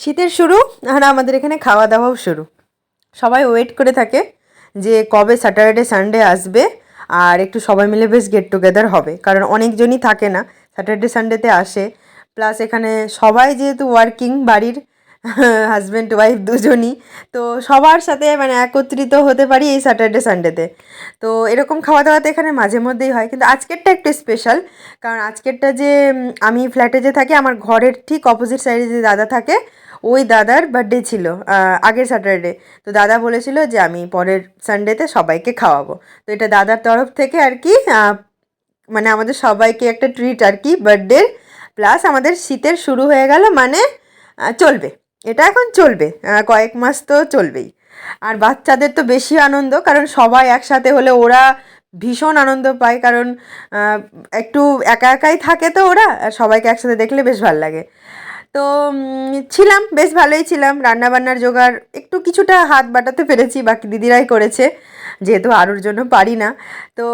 শীতের শুরু আর আমাদের এখানে খাওয়া দাওয়াও শুরু। সবাই ওয়েট করে থাকে যে কবে স্যাটারডে সানডে আসবে আর একটু সবাই মিলে বেশ গেট টুগেদার হবে। কারণ অনেকজনই থাকে না স্যাটারডে সানডেতে আসে। প্লাস এখানে সবাই যেহেতু ওয়ার্কিং বাড়ির হাজব্যান্ড ওয়াইফ দুজনই। তো সবার সাথে মানে একত্রিত হতে পারি এই স্যাটারডে সানডেতে তো। এরকম খাওয়া দাওয়া তো এখানে মাঝে মধ্যেই হয়, কিন্তু আজকেরটা একটু স্পেশাল কারণ আজকেরটা যে আমি ফ্ল্যাটে যে থাকি, আমার ঘরের ঠিক অপোজিট সাইডে যে দাদা থাকে, ওই দাদার বার্থডে ছিল আগের স্যাটারডে তো দাদা বলেছিল যে, আমি পরের সানডেতে সবাইকে খাওয়াবো। তো এটা দাদার তরফ থেকে আর কি মানে আমাদের সবাইকে একটা ট্রিট আর কি বার্থডে প্লাস আমাদের শীতের শুরু হয়ে গেল মানে চলবে। এটা এখন চলবে কয়েক মাস তো চলবেই। আর বাচ্চাদের তো বেশি আনন্দ, কারণ সবাই একসাথে হলে ওরা ভীষণ আনন্দ পায়, কারণ একটু একা একাই থাকে তো ওরা, আর সবাইকে একসাথে দেখলে বেশ ভালো লাগে। তো ছিলাম, বেশ ভালোই ছিলাম, রান্নাবান্নার জোগাড় একটু কিছুটা হাত বাটাতে পেরেছি, বাকি দিদিরাই করেছে, যেহেতু আরুর জন্য পারি না। তো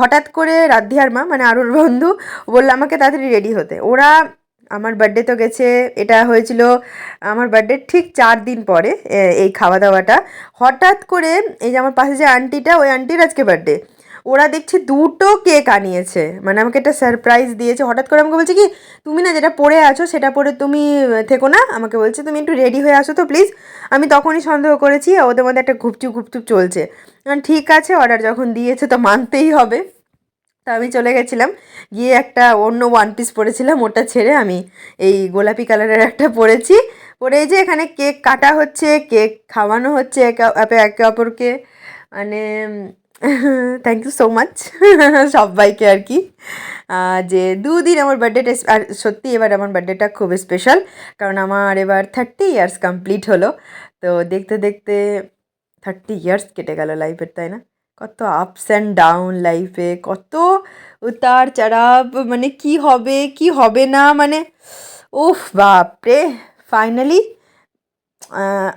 হঠাৎ করে রাধিয়ার মা মানে আরুর বন্ধু, বলল আমাকে তাড়াতাড়ি রেডি হতে। ওরা আমার বার্থডে তো গেছে, এটা হয়েছিল আমার বার্থডে ঠিক চার দিন পরে এই খাওয়া দাওয়াটা হঠাৎ করে এই যে আমার পাশে যে আন্টিটা ওই আন্টির আজকে বার্থডে ওরা দেখছি দুটো কেক আনিয়েছে মানে আমাকে একটা সারপ্রাইজ দিয়েছে। হঠাৎ করে আমাকে বলছে কি, তুমি না যেটা পরে আছো, সেটা পরে তুমি থেকো না। আমাকে বলছে, তুমি একটু রেডি হয়ে আসো তো প্লিজ আমি তখনই সন্দেহ করেছি, ওদের মধ্যে একটা ঘুপচুপ ঘুপচুপ চলছে। ঠিক আছে অর্ডার যখন দিয়েছে তো মানতেই হবে। তা আমি চলে গেছিলাম। গিয়ে একটা অন্য ওয়ান পিস পরেছিলাম, ওটা ছেড়ে আমি এই গোলাপি কালারের একটা পরেছি। পরে যে এখানে কেক কাটা হচ্ছে কেক খাওয়ানো হচ্ছে একে একে অপরকে। মানে থ্যাংক ইউ সো মাচ সবাইকে আর কি। যে দুদিন আমার বার্থডেটা আর সত্যি এবার আমার বার্থডেটা খুব স্পেশাল কারণ আমার এবার থার্টি ইয়ার্স কমপ্লিট হলো। তো দেখতে দেখতে থার্টি ইয়ার্স কেটে গেল লাইফের তাই না? কত আপস অ্যান্ড ডাউন লাইফে কত উতার চড়াব মানে কি হবে কি হবে না মানে উফ বাপরে ফাইনালি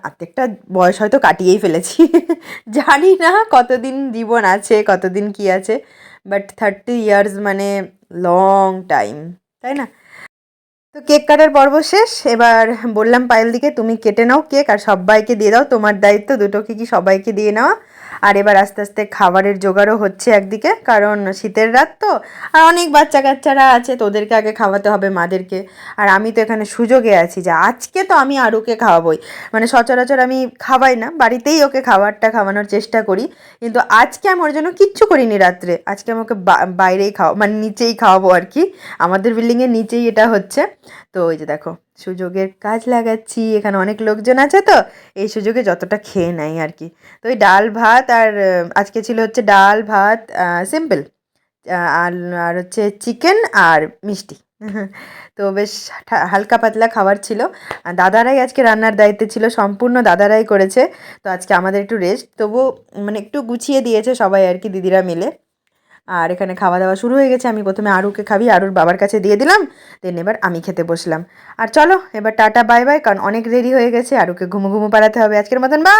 অর্ধেকটা বয়স হয়তো কাটিয়েই ফেলেছি। জানি না কতদিন জীবন আছে, কতদিন কি আছে বাট থার্টি ইয়ার্স মানে লং টাইম তাই না? তো কেক কাটার পর্ব শেষ। এবার বললাম, পায়েল দিকে, তুমি কেটে নাও কেক আর সবাইকে দিয়ে দাও। তোমার দায়িত্ব দুটো কি সবাইকে দিয়ে নেওয়া? আর এবার আস্তে আস্তে খাবারের জোগাড়ও হচ্ছে একদিকে, কারণ শীতের রাত তো, আর অনেক বাচ্চা কাচ্চারা আছে তো ওদেরকে আগে খাওয়াতে হবে মাদেরকে। আর আমি তো এখানে সুযোগে আছি যে আজকে তো আমি আরুকে খাওয়াবোই। মানে সচরাচর আমি খাওয়াই না, বাড়িতেই ওকে খাবারটা খাওয়ানোর চেষ্টা করি। কিন্তু আজকে আমি ওর জন্য কিচ্ছু করিনি রাত্রে। আজকে আমি ওকে বা- বাইরেই খাওয়া মানে নিচেই খাওয়াবো আর কি। আমাদের বিল্ডিংয়ের নিচেই এটা হচ্ছে। তো ওই যে দেখো, সুযোগের কাজ লাগাচ্ছি, এখানে অনেক লোকজন আছে তো, এই সুযোগে যতটা খেয়ে নেয় আর কি। তো ওই ডাল ভাত আর আজকে ছিল হচ্ছে ডাল ভাত সিম্পল আর আর হচ্ছে চিকেন আর মিষ্টি। তো বেশ হালকা পাতলা খাবার ছিল। আর দাদারাই আজকে রান্নার দায়িত্বে ছিল, সম্পূর্ণ দাদারাই করেছে। তো আজকে আমাদের একটু রেস্ট তবু মানে একটু গুছিয়ে দিয়েছে সবাই আর কি, দিদিরা মিলে। আর এখানে খাওয়া দাওয়া শুরু হয়ে গেছে। আমি প্রথমে আরুকে খাবি, আরুর বাবার কাছে দিয়ে দিলাম, দেন এবার আমি খেতে বসলাম। আর চলো, এবার টাটা, বাই বাই, কারণ অনেক দেরি হয়ে গেছে, আরুকে ঘুমো ঘুমো পাড়াতে হবে। আজকের মতন বা